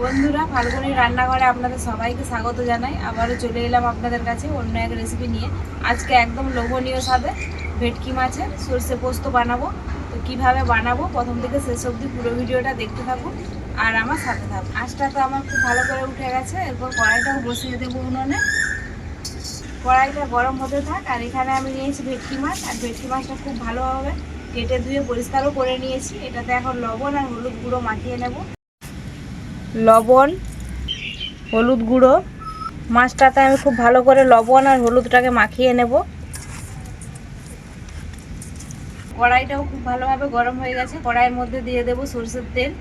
বন্ধুরা ফাল্গুনি রান্নাঘরে আপনাদের সবাইকে স্বাগত জানাই। আবারও চলে এলাম আপনাদের কাছে অন্য এক রেসিপি নিয়ে। আজকে একদম লোভনীয় স্বাদে ভেটকি মাছের সর্ষে পোস্ত বানাবো। তো কীভাবে বানাবো? প্রথম থেকে শেষ অবধি পুরো ভিডিওটা দেখতে থাকুন আর আমার সাথে থাকুন। আঁচটা তো আমার খুব ভালো করে উঠে গেছে। এরপর কড়াইটাও বসিয়ে দেবো উনুনে। কড়াইটা গরম হতে থাক আর এখানে আমি নিয়েছি ভেটকি মাছ। আর ভেটকি মাছটা খুব ভালোভাবে কেটে ধুয়ে পরিষ্কারও করে নিয়েছি। এটাতে এখন লবণ আর হলুদ গুঁড়ো মাখিয়ে নেব। লবণ, হলুদ গুঁড়ো। মাছটাতে আমি খুব ভালো করে লবণ আর হলুদটাকে মাখিয়ে নেব। কড়াইটাও খুব ভালোভাবে গরম হয়ে গেছে। কড়াইয়ের মধ্যে দিয়ে দেব সরষের তেল।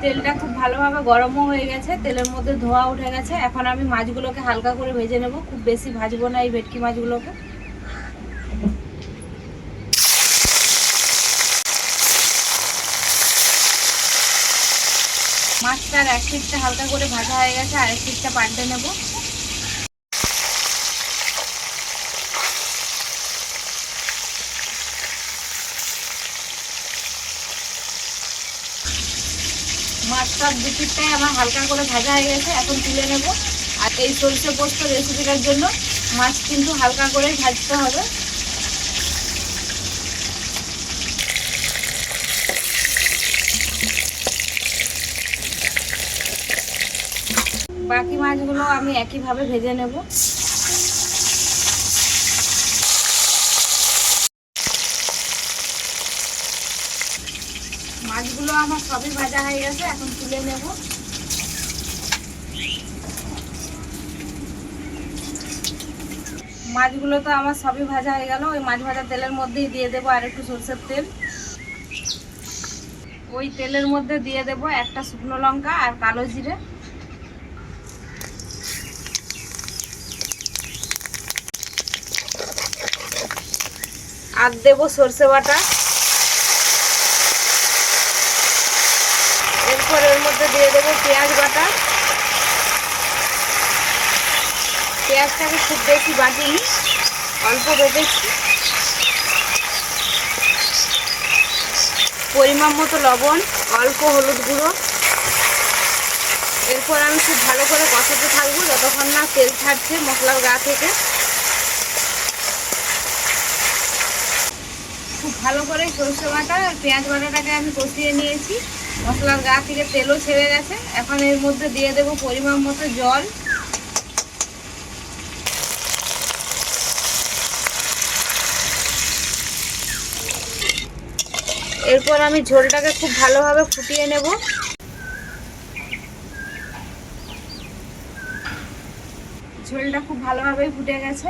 তেলটা খুব ভালোভাবে গরমও হয়ে গেছে। তেলের মধ্যে ধোয়া উঠে গেছে। এখন আমি মাছগুলোকে হালকা করে ভেজে নেব। খুব বেশি ভাজবো না এই ভেটকি মাছগুলোকে। মাছটার এক পিঠটা হালকা করে ভাজা হয়ে গেছে আর এক পিঠটা পাল্টে নেব। মাছটার দু পিঠটাই আমার হালকা করে ভাজা হয়ে গেছে, এখন তুলে নেব। আর এই সরষে পোস্ত রেসিপিটার জন্য মাছ কিন্তু হালকা করে ভাজতে হবে। বাকি মাছগুলো আমি একইভাবে ভেজে নেব। মাছগুলো আমার সবই ভাজা হয়ে গেছে, এখন তুলে নেব। মাছগুলো তো আমার সবই ভাজা হয়ে গেল, ওই মাছ ভাজা তেলের মধ্যেই দিয়ে দেবো আর একটু সরষের তেল। ওই তেলের মধ্যে দিয়ে দেব একটা শুকনো লঙ্কা আর কালো জিরে। আর দেবো সর্ষে বাটা। এরপর এর মধ্যে দিয়ে দেবো পেঁয়াজ বাটা। পেঁয়াজটাকে খুব বেশি বাটিনি অল্প বেটেছি পরিমাণ মতো লবণ, অল্প হলুদ গুঁড়ো। এরপর আমি খুব ভালো করে কষাতে থাকব, যতক্ষণ না তেল ছাড়ছে মশলার গা থেকে। খুব ভালো করে সরষে বাটা আর পেঁয়াজ বাটাটাকে আমি কষিয়ে নিয়েছি। মশলার গা থেকে তেলও ছেড়ে গেছে। এখন এর মধ্যে দিয়ে দেবো পরিমাণ মতো জল। এরপর আমি ঝোলটাকে খুব ভালোভাবে ফুটিয়ে নেব। ঝোলটা খুব ভালোভাবেই ফুটে গেছে।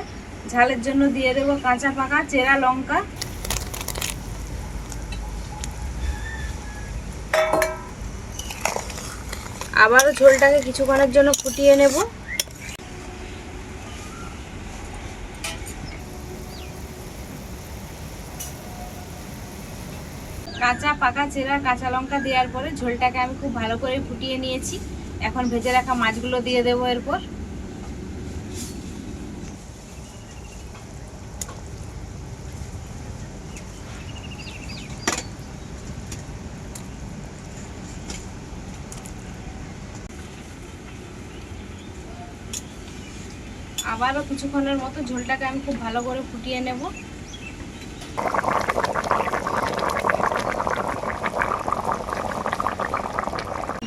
ঝালের জন্য দিয়ে দেবো কাঁচা পাকা, চেরা লঙ্কা। আবারও ঝোলটাকে কিছুক্ষণের জন্য ফুটিয়ে নেব। কাঁচা, পাকা চেরা, কাঁচা লঙ্কা দেওয়ার পরে ঝোলটাকে আমি খুব ভালো করে ফুটিয়ে নিয়েছি। এখন ভেজে রাখা মাছগুলো দিয়ে দেবো এরপর। আবারও কিছুক্ষণের মতো ঝোলটাকে আমি খুব ভালো করে ফুটিয়ে নেব।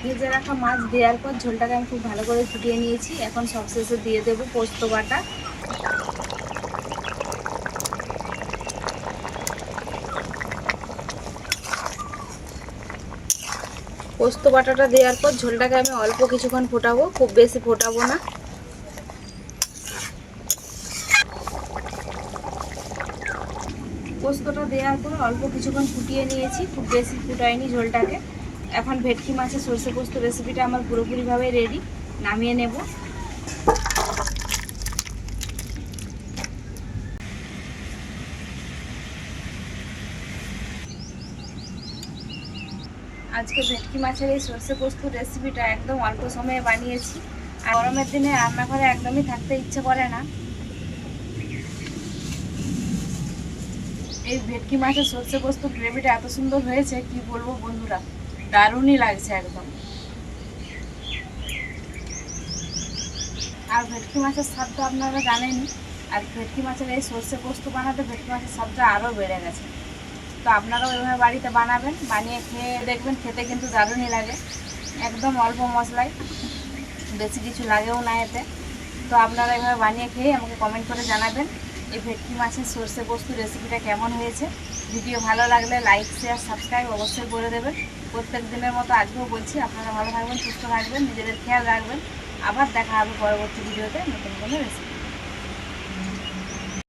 ভেজে রাখা মাছ দেওয়ার পর ঝোলটাকে আমি খুব ভালো করে ফুটিয়ে নিয়েছি। এখন সবশেষে দিয়ে দেবো পোস্ত বাটা। পোস্ত বাটাটা দেওয়ার পর ঝোলটাকে আমি অল্প কিছুক্ষণ ফোটাবো। খুব বেশি ফোটাবো না। পোস্তটা দেওয়ার পর অল্প কিছুক্ষণ ফুটিয়ে নিয়েছি, খুব বেশি ফুটাইনি ঝোলটাকে। এখন ভেটকি মাছের সর্ষে পোস্ত রেসিপিটা আমার পুরোপুরিভাবে রেডি নামিয়ে নেব। আজকে ভেটকি মাছের এই সর্ষে পোস্ত রেসিপিটা একদম অল্প সময়ে বানিয়েছি। গরমের দিনে রান্নাঘরে একদমই থাকতে ইচ্ছে করে না। এই ভেটকি মাছের সর্ষে পোস্ত গ্রেভিটা এত সুন্দর হয়েছে, কি বলব বন্ধুরা? দারুণই লাগছে একদম। আর ভেটকি মাছের স্বাদ তো আপনারা জানেনই আর ভেটকি মাছের এই সর্ষে পোস্ত বানাতে ভেটকি মাছের স্বাদটা আরও বেড়ে গেছে। তো আপনারাও এভাবে বাড়িতে বানাবেন, বানিয়ে খেয়ে দেখবেন, খেতে কিন্তু দারুণই লাগে। একদম অল্প মশলায়, বেশি কিছু লাগেও না এতে। তো আপনারা এভাবে বানিয়ে খেয়ে আমাকে কমেন্ট করে জানাবেন। এই ভেটকি মাছের সর্ষে পোস্ত রেসিপিটা কেমন হয়েছে? ভিডিও ভালো লাগলে লাইক শেয়ার সাবস্ক্রাইব অবশ্যই করে দেবেন। প্রত্যেক দিনের মতো আজকেও বলছি, আপনারা ভালো থাকবেন, সুস্থ থাকবেন, নিজেদের খেয়াল রাখবেন। আবার দেখা হবে পরবর্তী ভিডিওতে নতুন কোনো রেসিপি